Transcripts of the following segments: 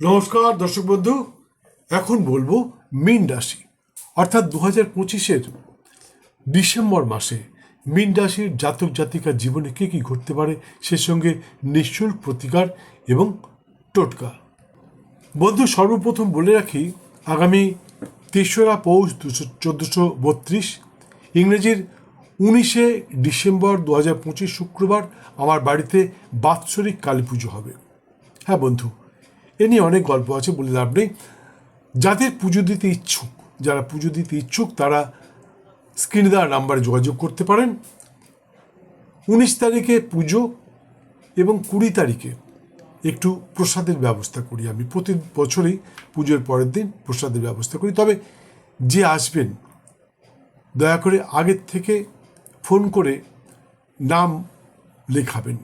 নমস্কার, দর্শক বন্ধু। এখন বলব মিন রাশি। অর্থাৎ দু হাজার পঁচিশের ডিসেম্বর মাসে মিন রাশির জাতক জাতিকার জীবনে কী কী ঘটতে পারে, সে সঙ্গে নিঃশুল্ক প্রতিকার এবং টোটকা। বন্ধু, সর্বপ্রথম বলে রাখি, আগামী তেসরা পৌষ দুশো, চোদ্দোশো বত্রিশ, ইংরেজির উনিশে ডিসেম্বর দু হাজার পঁচিশ শুক্রবার আমার বাড়িতে বাৎসরিক কালী পুজো হবে। হ্যাঁ বন্ধু এ নিয়ে অনেক গল্প আছে, বলে লাভ নেই। যাদের পুজো দিতে ইচ্ছুক, যারা পুজো দিতে ইচ্ছুক, তারা স্ক্রিনে দেওয়া নাম্বারে যোগাযোগ করতে পারেন। উনিশ তারিখে পুজো এবং কুড়ি তারিখে একটু প্রসাদের ব্যবস্থা করি আমি। প্রতি বছরই পুজোর পরের দিন প্রসাদের ব্যবস্থা করি। তবে যে আসবেন, দয়া করে আগের থেকে ফোন করে নাম লেখাবেন,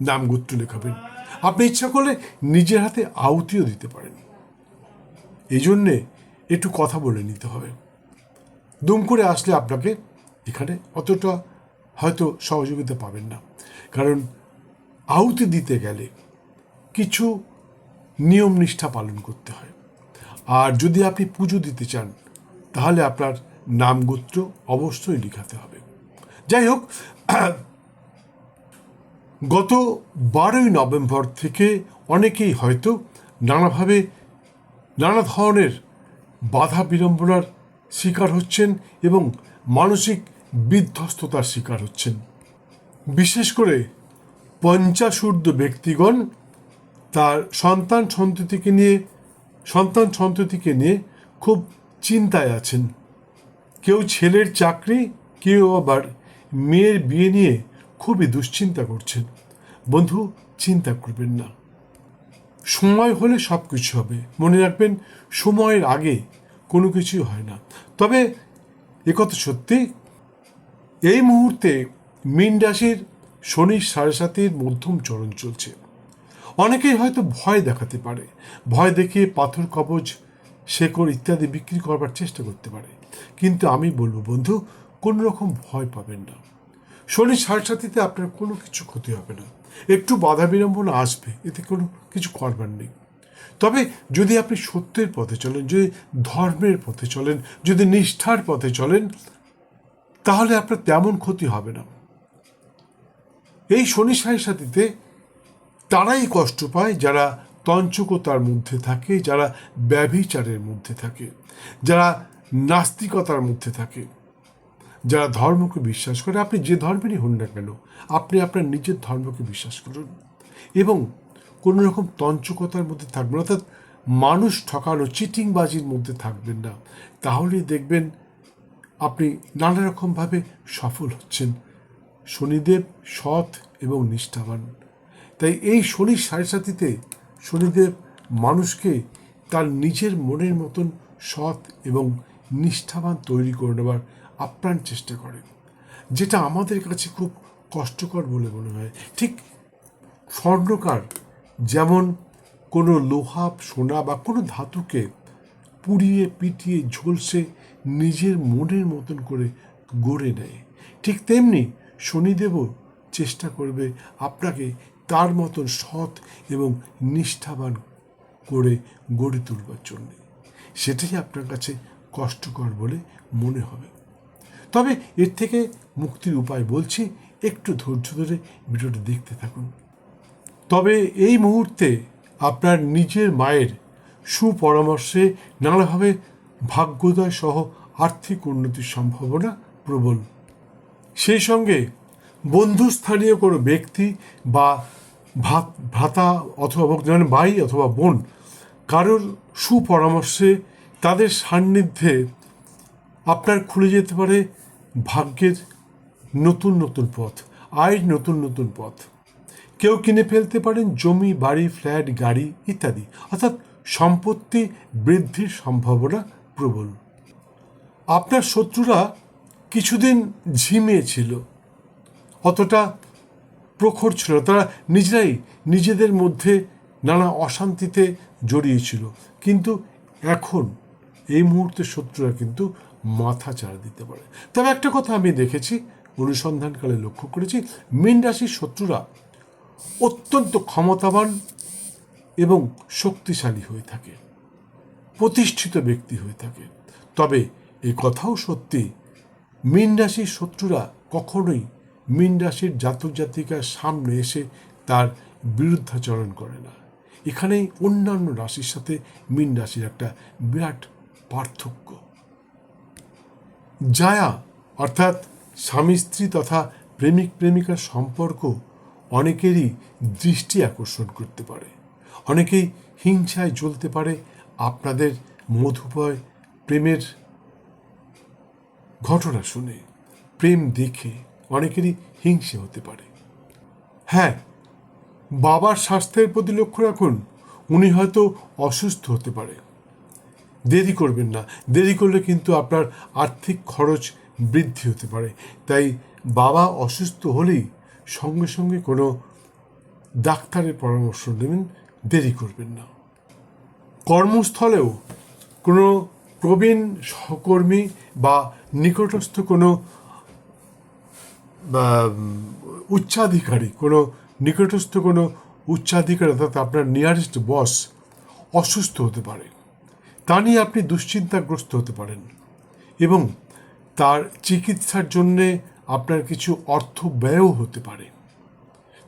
নাম গোত্র লেখাবেন। আপনি ইচ্ছা করলে নিজের হাতে আহুতিও দিতে পারেন। এই জন্যে একটু কথা বলে নিতে হবে। দুম করে আসলে আপনাকে এখানে অতটা হয়তো সহযোগিতা পাবেন না। কারণ আহুতি দিতে গেলে কিছু নিয়ম নিষ্ঠা পালন করতে হয়। আর যদি আপনি পুজো দিতে চান, তাহলে আপনার নাম গোত্র অবশ্যই লিখাতে হবে। যাই হোক গত বারোই নভেম্বর থেকে অনেকেই হয়তো নানাভাবে নানা ধরনের বাধা বিড়ম্বনার শিকার হচ্ছেন এবং মানসিক বিধ্বস্ততার শিকার হচ্ছেন। বিশেষ করে পঞ্চাশূর্ধ্ব ব্যক্তিগণ তার সন্তান সন্ততিকে নিয়ে, সন্তান সন্ততিকে নিয়ে খুব চিন্তায় আছেন। কেউ ছেলের চাকরি, কেউ আবার মেয়ের বিয়ে নিয়ে খুবই দুশ্চিন্তা করছেন। বন্ধু, চিন্তা করবেন না। সময় হলে সব কিছু হবে। মনে রাখবেন, সময়ের আগে কোনো কিছুই হয় না। তবে একথা সত্যি, এই মুহূর্তে মীন রাশির শনি সাড়ে সাতের মধ্যম চরণ চলছে। অনেকেই হয়তো ভয় দেখাতে পারে। ভয় দেখিয়ে পাথর, কবজ, শেকড় ইত্যাদি বিক্রি করবার চেষ্টা করতে পারে। কিন্তু আমি বলব, বন্ধু কোনো রকম ভয় পাবেন না। শনি সাতিতে আপনার কোনো কিছু ক্ষতি হবে না। একটু বাধা বিড়ম্বনা আসবে, এতে কোনো কিছু করবার নেই। তবে যদি আপনি সত্যের পথে চলেন, যদি ধর্মের পথে চলেন, যদি নিষ্ঠার পথে চলেন, তাহলে আপনার তেমন ক্ষতি হবে না। এই শনি সাতিতে তারাই কষ্ট পায় যারা তঞ্চকতার মধ্যে থাকে, যারা ব্যভিচারের মধ্যে থাকে, যারা নাস্তিকতার মধ্যে থাকে। যারা ধর্মকে বিশ্বাস করে, আপনি যে ধর্মেরই হন না কেন, আপনি আপনার নিজের ধর্মকে বিশ্বাস করুন। এবং কোনো রকম তঞ্চকতার মধ্যে থাকবেন অর্থাৎ মানুষ ঠকানো, চিটিংবাজির মধ্যে থাকবেন না। তাহলেই দেখবেন আপনি নানা রকমভাবে সফল হচ্ছেন। শনিদেব সৎ এবং নিষ্ঠাবান। তাই এই শনি সাড়ে সাতিতে শনিদেব মানুষকে তার নিজের মনের মতন সৎ এবং নিষ্ঠাবান তৈরি করে নেবার আপ্রাণ চেষ্টা করেন। যেটা আমাদের কাছে খুব কষ্টকর বলে মনে হয়। ঠিক স্বর্ণকার যেমন কোনো লোহা, সোনা বা কোনো ধাতুকে পুড়িয়ে, পিটিয়ে, ঝলসে নিজের মনের মতন করে গড়ে নেয়। ঠিক তেমনি শনিদেবও চেষ্টা করবে আপনাকে তার মতন সৎ এবং নিষ্ঠাবান করে গড়ে তুলবার জন্যে। সেটাই আপনার কাছে কষ্টকর বলে মনে হবে। তবে এর থেকে মুক্তির উপায় বলছি, একটু ধৈর্য ধরে ভিডিওটি দেখতে থাকুন। তবে এই মুহূর্তে আপনার নিজের মায়ের সুপরামর্শে নানাভাবে ভাগ্যোদয় সহ আর্থিক উন্নতির সম্ভাবনা প্রবল। সেই সঙ্গে বন্ধুস্থানীয় কোনো ব্যক্তি বা ভাত ভ্রাতা অথবা মানে ভাই অথবা বোন, কারোর সুপরামর্শে তাদের সান্নিধ্যে আপনার খুলে যেতে পারে ভাগ্যের নতুন নতুন পথ, আয়ের নতুন নতুন পথ। কেউ কিনে ফেলতে পারেন জমি, বাড়ি, ফ্ল্যাট, গাড়ি ইত্যাদি। অর্থাৎ সম্পত্তি বৃদ্ধির সম্ভাবনা প্রবল। আপনার শত্রুরা কিছুদিন ঝিমিয়ে ছিল অতটা প্রখর ছিল তারা নিজেরাই নিজেদের মধ্যে নানা অশান্তিতে জড়িয়েছিল কিন্তু এখন এই মুহূর্তে শত্রুরা কিন্তু মাথা চাড়া দিতে পারে। তবে একটা কথা আমি দেখেছি, অনুসন্ধানকালে লক্ষ্য করেছি, মীন রাশির শত্রুরা অত্যন্ত ক্ষমতাবান এবং শক্তিশালী হয়ে থাকে, প্রতিষ্ঠিত ব্যক্তি হয়ে থাকে। তবে এই কথাও সত্যি, মীন রাশির শত্রুরা কখনোই মীন রাশির জাতক জাতিকার সামনে এসে তার বিরুদ্ধাচরণ করে না। এখানেই অন্যান্য রাশির সাথে মীন রাশির একটা বিরাট পার্থক্য। জায়া, অর্থাৎ স্বামী, স্ত্রী তথা প্রেমিক, প্রেমিকার সম্পর্ক অনেকেরই দৃষ্টি আকর্ষণ করতে পারে। অনেকেই হিংসায় জ্বলতে পারে। আপনাদের মধুপয় প্রেমের ঘটনা শুনে, প্রেম দেখে অনেকেরই হিংসে হতে পারে। হ্যাঁ বাবার স্বাস্থ্যের প্রতি লক্ষ্য রাখুন। উনি হয়তো অসুস্থ হতে পারে। দেরি করবেন না। দেরি করলে কিন্তু আপনার আর্থিক খরচ বৃদ্ধি হতে পারে। তাই বাবা অসুস্থ হলেই সঙ্গে সঙ্গে কোনো ডাক্তারের পরামর্শ নেবেন, দেরি করবেন না। কর্মস্থলেও কোনো প্রবীণ সহকর্মী বা নিকটস্থ কোনো উচ্চাধিকারী, কোনো নিকটস্থ কোনো উচ্চাধিকারী অর্থাৎ আপনার নিয়ারেস্ট বস অসুস্থ হতে পারে। তা নিয়ে আপনি দুশ্চিন্তাগ্রস্ত হতে পারেন এবং তার চিকিৎসার জন্যে আপনার কিছু অর্থ ব্যয়ও হতে পারে।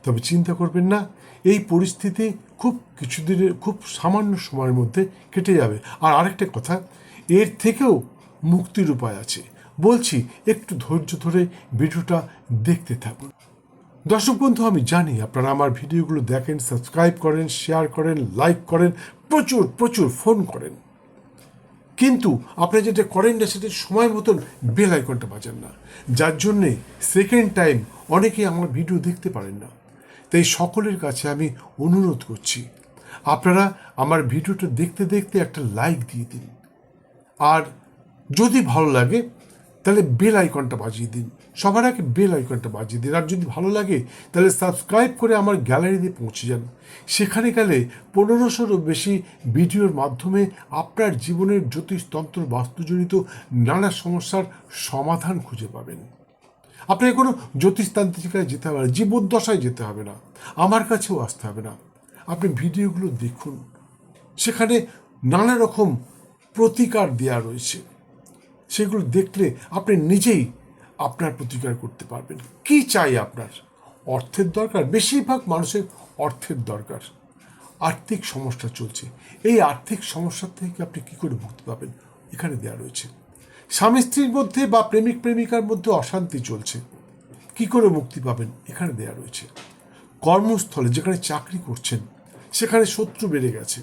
তবে চিন্তা করবেন না, এই পরিস্থিতি খুব কিছুদিনের, খুব সামান্য সময়ের মধ্যে কেটে যাবে। আর আরেকটা কথা, এর থেকেও মুক্তির উপায় আছে। বলছি, একটু ধৈর্য ধরে ভিডিওটা দেখতে থাকুন। দর্শক বন্ধু, আমি জানি আপনারা আমার ভিডিওগুলো দেখেন, সাবস্ক্রাইব করেন, শেয়ার করেন, লাইক করেন, প্রচুর প্রচুর ফোন করেন। কিন্তু আপনি যেটা করেন না সেটা সময় মতন বেল আইকনটা বাজান না। যার জন্যে সেকেন্ড টাইম অনেকেই আমার ভিডিও দেখতে পারেন না। তাই সকলের কাছে আমি অনুরোধ করছি, আপনারা আমার ভিডিওটা দেখতে দেখতে একটা লাইক দিয়ে দিন। আর যদি ভালো লাগে তাহলে বেল আইকনটা বাজিয়ে দিন। সবার আগে বেল আইকনটা বাজিয়ে দিন। আর যদি ভালো লাগে, তাহলে সাবস্ক্রাইব করে আমার গ্যালারিতে পৌঁছে যান। সেখানে গেলে পনেরোশোরও বেশি ভিডিওর মাধ্যমে আপনার জীবনের জ্যোতিষতন্ত্র বাস্তুজনিত নানা সমস্যার সমাধান খুঁজে পাবেন। আপনাকে কোনো জ্যোতিষতান্ত্রিকায় যেতে হবে না, জীবদ্দশায় যেতে হবে না, আমার কাছেও আসতে হবে না। আপনি ভিডিওগুলো দেখুন। সেখানে নানা রকম প্রতিকার দেয়া রয়েছে। সেগুলো দেখলে আপনি নিজেই আপনার প্রতিকার করতে পারবেন। কি চাই আপনার? অর্থের দরকার, বেশিরভাগ মানুষের অর্থের দরকার। আর্থিক সমস্যা চলছে। এই আর্থিক সমস্যা থেকে আপনি কি করে মুক্তি পাবেন? এখানে দেওয়া রয়েছে। স্বামী স্ত্রীর মধ্যে বা প্রেমিক প্রেমিকার মধ্যে অশান্তি চলছে। কি করে মুক্তি পাবেন? এখানে দেওয়া রয়েছে। কর্মস্থলে যেখানে চাকরি করছেন, সেখানে শত্রু বেড়ে গেছে।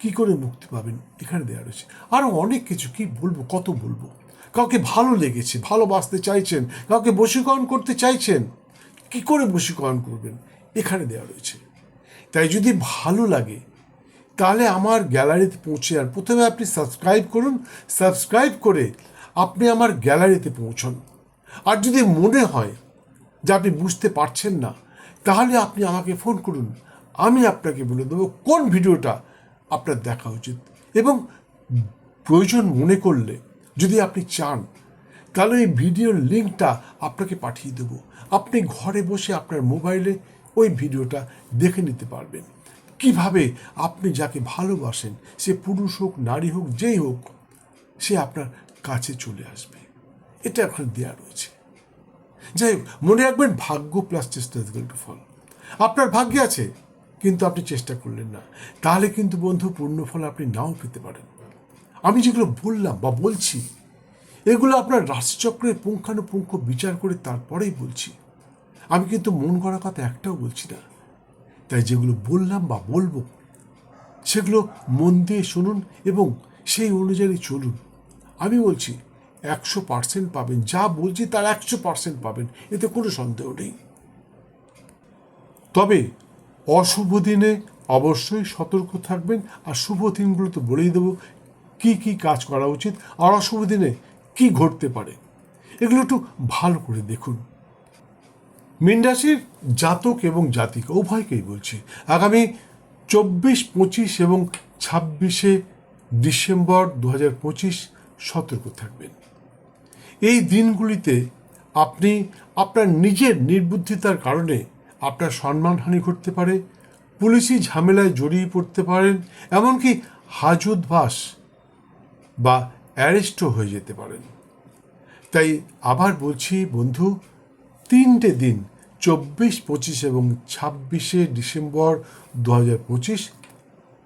কি করে মুক্তি পাবেন? এখানে দেওয়া রয়েছে। আরও অনেক কিছু, কি বলব, কত বলব? কাউকে ভালো লেগেছে, ভালোবাসতে চাইছেন, কাউকে বশীকরণ করতে চাইছেন, কি করে বশীকরণ করবেন? এখানে দেওয়া রয়েছে। তাই যদি ভালো লাগে, তাহলে আমার গ্যালারিতে পৌঁছে যান। প্রথমে আপনি সাবস্ক্রাইব করুন, সাবস্ক্রাইব করে আপনি আমার গ্যালারিতে পৌঁছন। আর যদি মনে হয় যে আপনি বুঝতে পারছেন না, তাহলে আপনি আমাকে ফোন করুন। আমি আপনাকে বলে দেবো কোন ভিডিওটা আপনার দেখা উচিত। এবং প্রয়োজন মনে করলে যদি আপনি চান, তাহলে এই ভিডিওর লিঙ্কটা আপনাকে পাঠিয়ে দেবো। আপনি ঘরে বসে আপনার মোবাইলে ওই ভিডিওটা দেখে নিতে পারবেন। কীভাবে আপনি যাকে ভালোবাসেন, সে পুরুষ হোক, নারী হোক, যেই হোক, সে আপনার কাছে চলে আসবে। এটা এখন দেওয়া রয়েছে। যাই হোক, মনে রাখবেন, ভাগ্য প্লাস চেষ্টা ফল। আপনার ভাগ্যে আছে। কিন্তু আপনি চেষ্টা করলেন না। তাহলে কিন্তু বন্ধু, পূর্ণ ফল আপনি নাও পেতে পারেন। আমি যেগুলো বললাম বা বলছি, এগুলো আপনার রাশিচক্রের পুঙ্খানুপুঙ্খ বিচার করে তারপরেই বলছি। আমি কিন্তু মন করা কথা একটাও বলছি না। তাই যেগুলো বললাম বা বলব, সেগুলো মন দিয়ে শুনুন এবং সেই অনুযায়ী চলুন। আমি বলছি, একশো পার্সেন্ট পাবেন। যা বলছি তার একশো পার্সেন্ট পাবেন। এতে কোনো সন্দেহ নেই। তবে অশুভ দিনে অবশ্যই সতর্ক থাকবেন। আর শুভ দিনগুলো তো বলেই দেবো, কী কী কাজ করা উচিত আর অশুভ দিনে কী ঘটতে পারে, এগুলো একটু ভালো করে দেখুন। মীন রাশির জাতক এবং জাতিকা, উভয়কেই বলছি। আগামী চব্বিশ, পঁচিশ এবং ছাব্বিশে ডিসেম্বর দু হাজার পঁচিশ সতর্ক থাকবেন। এই দিনগুলিতে আপনি আপনার নিজের নির্বুদ্ধিতার কারণে আপনার সম্মানহানি ঘটতে পারে, পুলিশি ঝামেলায় জড়িয়ে পড়তে পারেন, এমনকি হাজতবাস বা অ্যারেস্টও হয়ে যেতে পারেন। তাই আবার বলছি বন্ধু, তিনটে দিন, চব্বিশ, পঁচিশ এবং ছাব্বিশে ডিসেম্বর দু হাজার পঁচিশ,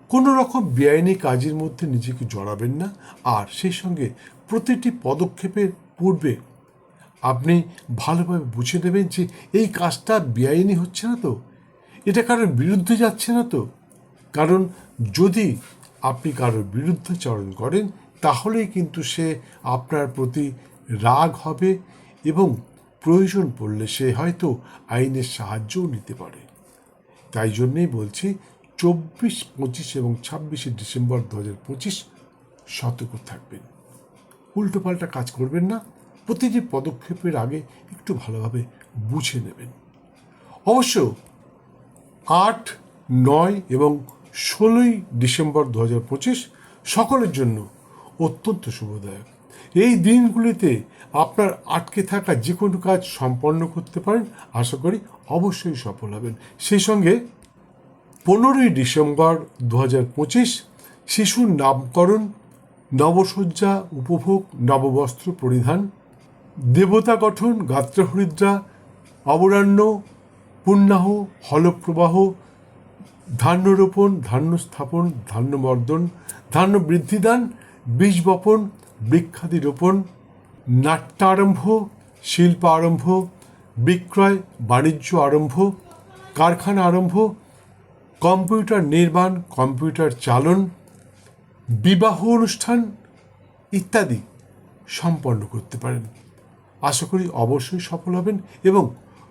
কোনো রকম বেআইনি কাজের মধ্যে নিজেকে জড়াবেন না। আর সেই সঙ্গে প্রতিটি পদক্ষেপের পূর্বে আপনি ভালোভাবে বুঝে নেবেন যে এই কাজটা বেআইনি হচ্ছে না তো। এটা কারোর বিরুদ্ধে যাচ্ছে না তো। কারণ যদি আপনি কারোর বিরুদ্ধাচরণ করেন, তাহলেই কিন্তু সে আপনার প্রতি রাগ হবে এবং প্রয়োজন পড়লে সে হয়তো আইনের সাহায্যও নিতে পারে। তাই জন্যেই বলছি, চব্বিশ, পঁচিশ এবং ছাব্বিশে ডিসেম্বর দু হাজার পঁচিশ সতর্ক থাকবেন। উল্টোপাল্টা কাজ করবেন না। প্রতিটি পদক্ষেপের আগে একটু ভালোভাবে বুঝে নেবেন। অবশ্য আট, নয় এবং ষোলোই ডিসেম্বর দু হাজার পঁচিশ সকলের জন্য অত্যন্ত শুভদায়ক। এই দিনগুলিতে আপনার আটকে থাকা যে কোনো কাজ সম্পন্ন করতে পারেন, আশা করি অবশ্যই সফল হবেন। সেই সঙ্গে পনেরোই ডিসেম্বর দু হাজার পঁচিশ শিশুর নামকরণ, নবসজ্জা, উপভোগ, নববস্ত্র পরিধান দেবতা গঠন, গাত্রহরিদ্রা অবরাণ্য পুণ্যাহ, হলপ্রবাহ ধান্য রোপণ ধান্য স্থাপন ধান্য বর্ধন ধান্য বৃদ্ধিদান বীজ বপন বৃক্ষাদি রোপণ নাট্যারম্ভ শিল্প আরম্ভ বিক্রয়, বাণিজ্য আরম্ভ, কারখানা আরম্ভ, কম্পিউটার নির্মাণ, কম্পিউটার চালন, বিবাহ অনুষ্ঠান ইত্যাদি সম্পন্ন করতে পারেন। আশা করি অবশ্যই সফল হবেন এবং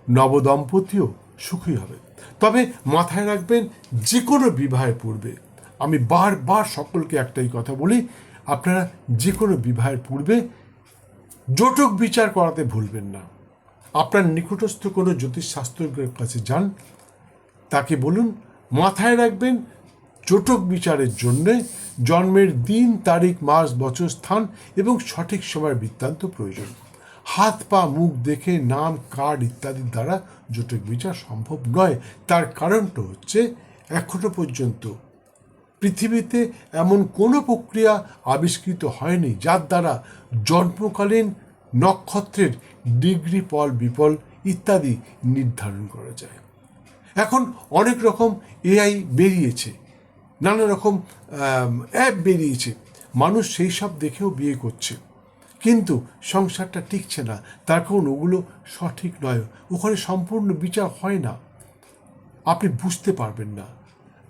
নবদম্পতিও সুখী হবে। তবে মাথায় রাখবেন, যে কোনো বিবাহের পূর্বে, আমি বারবার সকলকে একটাই কথা বলি, আপনারা যে কোনো বিবাহের পূর্বে জটক বিচার করাতে ভুলবেন না। আপনার নিকটস্থ কোনো জ্যোতিষশাস্ত্রের কাছে যান, তাকে বলুন, মাথায় রাখবেন, জটক বিচারের জন্যে জন্মের দিন, তারিখ, মাস, বছর, স্থান এবং সঠিক সময়ের বৃত্তান্ত প্রয়োজন। হাত, পা, মুখ দেখে, নাম, কার্ড ইত্যাদির দ্বারা জটক বিচার সম্ভব নয়। তার কারণটা হচ্ছে, এখনও পর্যন্ত পৃথিবীতে এমন কোনো প্রক্রিয়া আবিষ্কৃত হয়নি যার দ্বারা জন্মকালীন নক্ষত্রের ডিগ্রি, পল, বিপল ইত্যাদি নির্ধারণ করা যায়। এখন অনেক রকম এআই বেরিয়েছে, নানা রকম অ্যাপ বেরিয়েছে। মানুষ সেই সব দেখেও বিয়ে করছে। কিন্তু সংসারটা টিকছে না। তার কারণ ওগুলো সঠিক নয়। ওখানে সম্পূর্ণ বিচার হয় না। আপনি বুঝতে পারবেন না।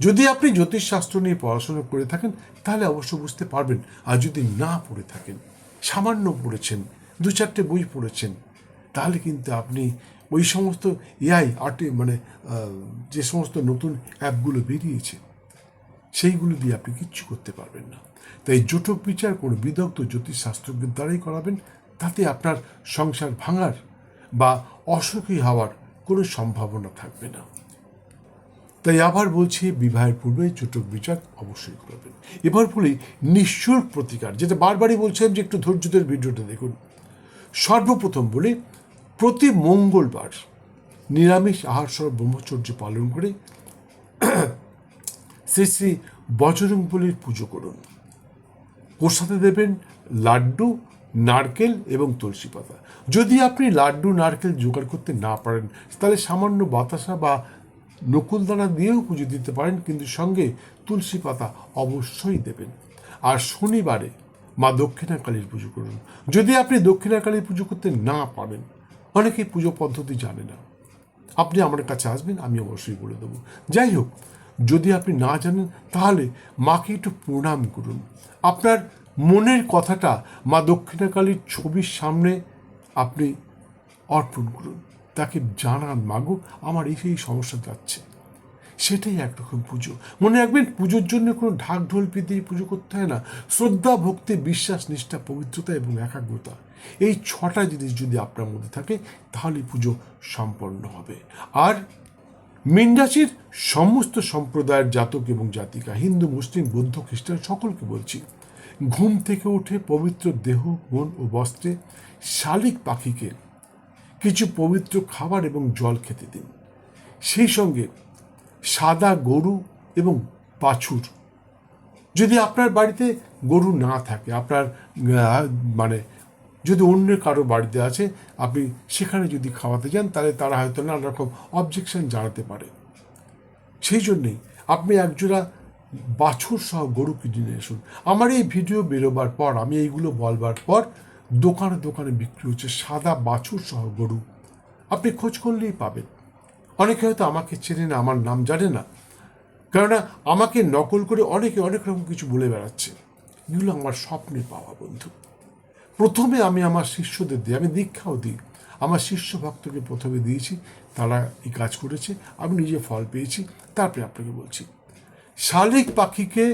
যদি আপনি জ্যোতিষশাস্ত্র নিয়ে পড়াশোনা করে থাকেন, তাহলে অবশ্য বুঝতে পারবেন। আর যদি না পড়ে থাকেন, সামান্য পড়েছেন, দু চারটে বই পড়েছেন, তাহলে কিন্তু আপনি ওই সমস্ত এআই আর্টি মানে যে সমস্ত নতুন অ্যাপগুলো বেরিয়েছে, সেইগুলো দিয়ে আপনি কিচ্ছু করতে পারবেন না। তাই জটক বিচার কোনো বিদগ্ধ জ্যোতিষশাস্ত্রজ্ঞের দ্বারাই করাবেন, তাতে আপনার সংসার ভাঙার বা অসুখী হওয়ার কোনো সম্ভাবনা থাকবে না। তাই আবার বলছি, বিবাহের পূর্বে চটক বিচার অবশ্যই করবেন। এবার বলি, নিঃশুল্ক প্রতিকার, যেটা বারবারই বলছিলাম যে একটু ধৈর্য ধরে ভিডিওটা দেখুন। সর্বপ্রথম বলি, প্রতি মঙ্গলবার নিরামিষ আহার সহ ব্রহ্মচর্য পালন করে শ্রী শ্রী বজরংবলির পুজো করুন। প্রসাদে দেবেন লাড্ডু, নারকেল এবং তুলসী পাতা। যদি আপনি লাড্ডু, নারকেল জোগাড় করতে না পারেন, তাহলে সামান্য বাতাসা বা নকুলদানা দিয়েও পুজো দিতে পারেন, কিন্তু সঙ্গে তুলসী পাতা অবশ্যই দেবেন। আর শনিবারে মা দক্ষিণা কালীর পুজো করুন। যদি আপনি দক্ষিণা কালীর পুজো করতে না পারেন অনেকেই পুজো পদ্ধতি জানে না। আপনি আমার কাছে আসবেন, আমি অবশ্যই বলে দেবো। যাই হোক যদি আপনি না জানেন, তাহলে মাকে একটু প্রণাম করুন। আপনার মনের কথাটা মা দক্ষিণাকালীর ছবির সামনে আপনি অর্পণ করুন। তাকে জানান মাগো আমার এই সেই সমস্যা যাচ্ছে। সেটাই একরকম পুজো। মনে রাখবেন, পুজোর জন্য কোনো ঢাক ঢোল দিয়ে পুজো করতে হয় না। শ্রদ্ধা, ভক্তি, বিশ্বাস, নিষ্ঠা, পবিত্রতা এবং একাগ্রতা। এই ছটা জিনিস যদি আপনার মধ্যে থাকে, তাহলে পুজো সম্পন্ন হবে। আর মীন রাশির সমস্ত সম্প্রদায়ের জাতক এবং জাতিকা, হিন্দু, মুসলিম, বৌদ্ধ, খ্রিস্টান, সকলকে বলছি, ঘুম থেকে উঠে পবিত্র দেহ, মন ও বস্ত্রে শালিক পাখিকে কিছু পবিত্র খাবার এবং জল খেতে দিন। সেই সঙ্গে সাদা গরু এবং বাছুর যদি আপনার বাড়িতে গরু না থাকে, আপনার মানে যদি অন্য কারও বাড়িতে আছে, আপনি সেখানে যদি খাওয়াতে যান, তাহলে তারা হয়তো নানা রকম অবজেকশন জানাতে পারে। সেই জন্যেই আপনি একজোড়া বাছুর সহ গরু কিনে আসুন। আমার এই ভিডিও বেরোবার পর, আমি এইগুলো বলবার পর দোকানে দোকানে বিক্রি হচ্ছে সাদা বাছুর সহ গরু। আপনি খোঁজ করলেই পাবেন। অনেকে হয়তো আমাকে চেনে না, আমার নাম জানে না। কেননা আমাকে নকল করে অনেকে অনেক রকম কিছু বলে বেড়াচ্ছে। এগুলো আমার স্বপ্নে পাওয়া বন্ধু। প্রথমে আমি আমার শিষ্যদের দিই, আমি দীক্ষাও দিই। আমার শিষ্য ভক্তকে প্রথমে দিয়েছি, তারা এই কাজ করেছে, আমি নিজে ফল পেয়েছি, তারপরে আপনাকে বলছি। শালিক পাখিকে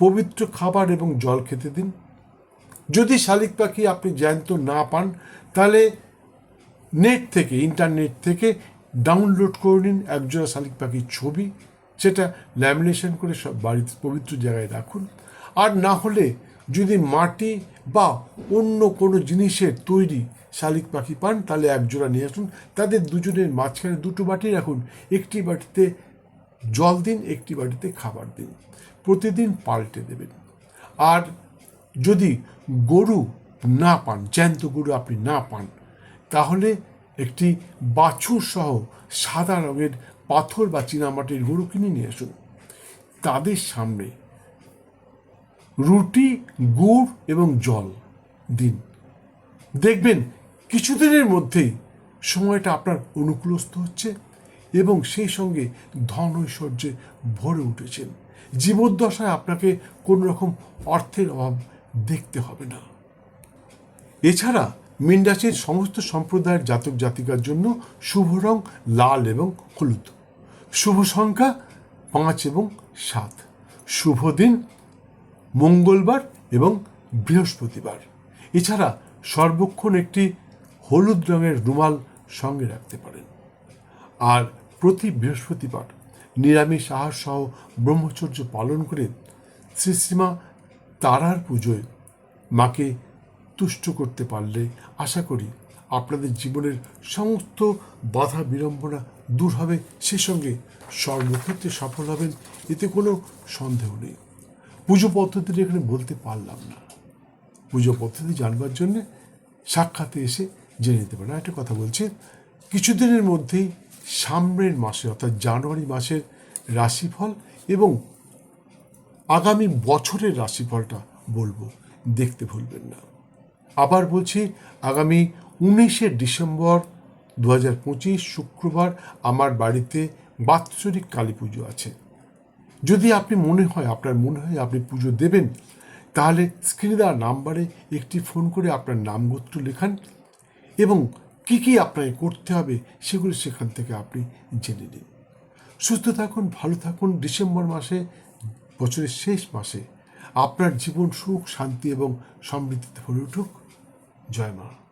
পবিত্র খাবার এবং জল খেতে দিন। যদি শালিক পাখি আপনি জ্যান্ত না পান, তাহলে নেট থেকে, ইন্টারনেট থেকে ডাউনলোড করে নিন একজোড়া শালিক পাখির ছবি, সেটা ল্যামিনেশন করে সব বাড়িতে পবিত্র জায়গায় রাখুন। আর না হলে যদি মাটি বা অন্য কোনো জিনিসের তৈরি শালিক পাখি পান, তাহলে একজোড়া নিয়ে আসুন। তাদের দুজনের মাঝখানে দুটো বাটি রাখুন। একটি বাটিতে জল দিন, একটি বাটিতে খাবার দিন। প্রতিদিন পাল্টে দেবেন। আর যদি গরু না পান, জ্যান্ত গরু আপনি না পান, তাহলে একটি বাছুর সহ সাদা রঙের পাথর বা চীনামাটির গরু কিনে নিয়ে আসুন। তাদের সামনে রুটি, গুড় এবং জল দিন। দেখবেন কিছুদিনের মধ্যেই সময়টা আপনার অনুকূলস্থ হচ্ছে এবং সেই সঙ্গে ধন ঐশ্বর্যে ভরে উঠেছেন। জীবদ্দশায় আপনাকে কোনো রকম অর্থের অভাব দেখতে হবে না। এছাড়া মীন রাশির সমস্ত সম্প্রদায়ের জাতক জাতিকার জন্য শুভ রং লাল এবং হলুদ। শুভ সংখ্যা পাঁচ এবং সাত। শুভ দিন মঙ্গলবার এবং বৃহস্পতিবার। এছাড়া সর্বক্ষণ একটি হলুদ রঙের রুমাল সঙ্গে রাখতে পারেন। আর প্রতি বৃহস্পতিবার নিরামিষ আহার সহ ব্রহ্মচর্য পালন করে শ্রী শ্রীমা তারার পুজোয় মাকে তুষ্ট করতে পারলে আশা করি আপনাদের জীবনের সমস্ত বাধা বিড়ম্বনা দূর হবে। সে সঙ্গে সর্বক্ষেত্রে সফল হবেন, এতে কোনো সন্দেহ নেই। পুজো পদ্ধতিটা এখানে বলতে পারলাম না। পুজো পদ্ধতি জানবার জন্যে সাক্ষাতে এসে জেনে নিতে পারেন একটা কথা বলছি, কিছুদিনের মধ্যেই সামনের মাসে, অর্থাৎ জানুয়ারি মাসের রাশিফল এবং আগামী বছরের রাশিফলটা বলব, দেখতে ভুলবেন না। আবার বলছি, আগামী উনিশে ডিসেম্বর দু হাজার পঁচিশ শুক্রবার আমার বাড়িতে বাৎসরিক কালী পুজো আছে। যদি আপনি মনে হয়, আপনার মনে হয় আপনি পুজো দেবেন, তাহলে স্ক্রিনে দেওয়া নাম্বারে একটি ফোন করে আপনার নাম গোত্র লেখান এবং কী কী আপনাকে করতে হবে সেগুলো সেখান থেকে আপনি জেনে নিন। সুস্থ থাকুন, ভালো থাকুন। ডিসেম্বর মাসে, বছরের শেষ মাসে আপনার জীবন সুখ, শান্তি এবং সমৃদ্ধিতে ভরে উঠুক। জয় মা।